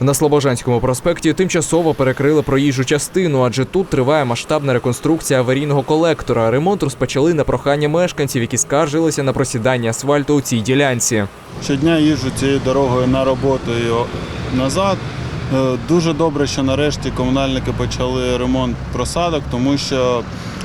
На Слобожанському проспекті тимчасово перекрили проїжджу частину, адже тут триває масштабна реконструкція аварійного колектора. Ремонт розпочали на прохання мешканців, які скаржилися на просідання асфальту у цій ділянці. Щодня їжджу цією дорогою на роботу і назад. Е, Дуже добре, що нарешті комунальники почали ремонт просадок, тому що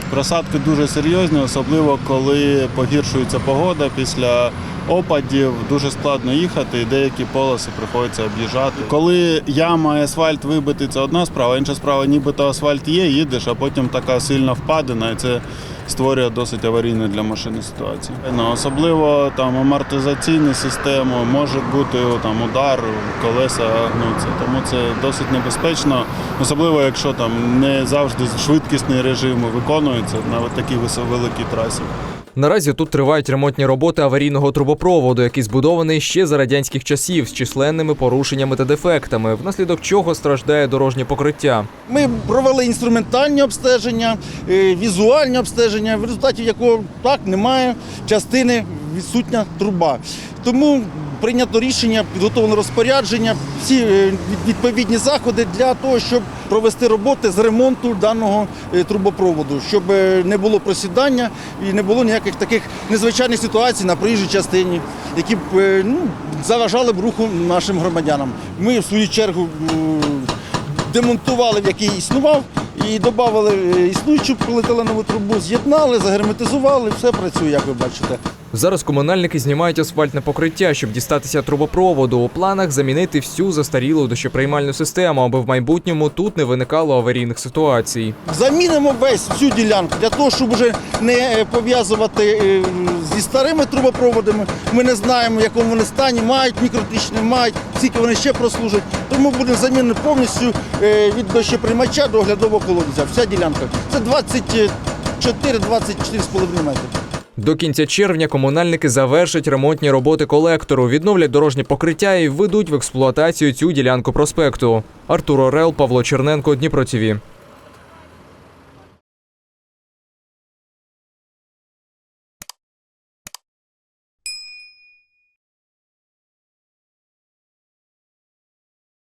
просадки дуже серйозні, особливо коли погіршується погода після опадів. Дуже складно їхати, і деякі полоси приходиться об'їжджати. Коли яма і асфальт вибитий, це одна справа, інша справа, нібито асфальт є, їдеш, а потім така сильна впадина, і це створює досить аварійну для машини ситуацію. Ну, особливо там амортизаційні системи, може бути там удар, колеса гнуться. Тому це досить небезпечно, особливо якщо там не завжди швидкісний режим виконується на такій великій трасі. Наразі тут тривають ремонтні роботи аварійного трубопроводу, який збудований ще за радянських часів з численними порушеннями та дефектами, внаслідок чого страждає дорожнє покриття. Ми провели інструментальні обстеження, е, візуальні обстеження, в результаті якого так немає частини відсутня труба. Тому прийнято рішення, підготовлено розпорядження, всі е, відповідні заходи для того, щоб провести роботи з ремонту даного е, трубопроводу, щоб е, не було просідання і не було ніяких таких незвичайних ситуацій на проїжджій частині, які б ну, заважали б руху нашим громадянам. Ми в свою чергу демонтували, який існував, і додали е, існуючу поліетиленову трубу, з'єднали, загерметизували, все працює, як ви бачите. Зараз комунальники знімають асфальтне покриття, щоб дістатися трубопроводу. У планах замінити всю застарілу дощоприймальну систему, аби в майбутньому тут не виникало аварійних ситуацій. Замінимо весь всю ділянку для того, щоб вже не е, пов'язувати е, старими трубопроводами. Ми не знаємо, в якому вони стані, мають мікротичні, мають, скільки вони ще прослужать. Тому буде замінено повністю е, від дощоприймача до оглядового колодця. Вся ділянка. Це 24-24,5 метри. До кінця червня комунальники завершать ремонтні роботи колектору, відновлять дорожнє покриття і введуть в експлуатацію цю ділянку проспекту. Артур Орел, Павло Черненко, Дніпро ТІВІ.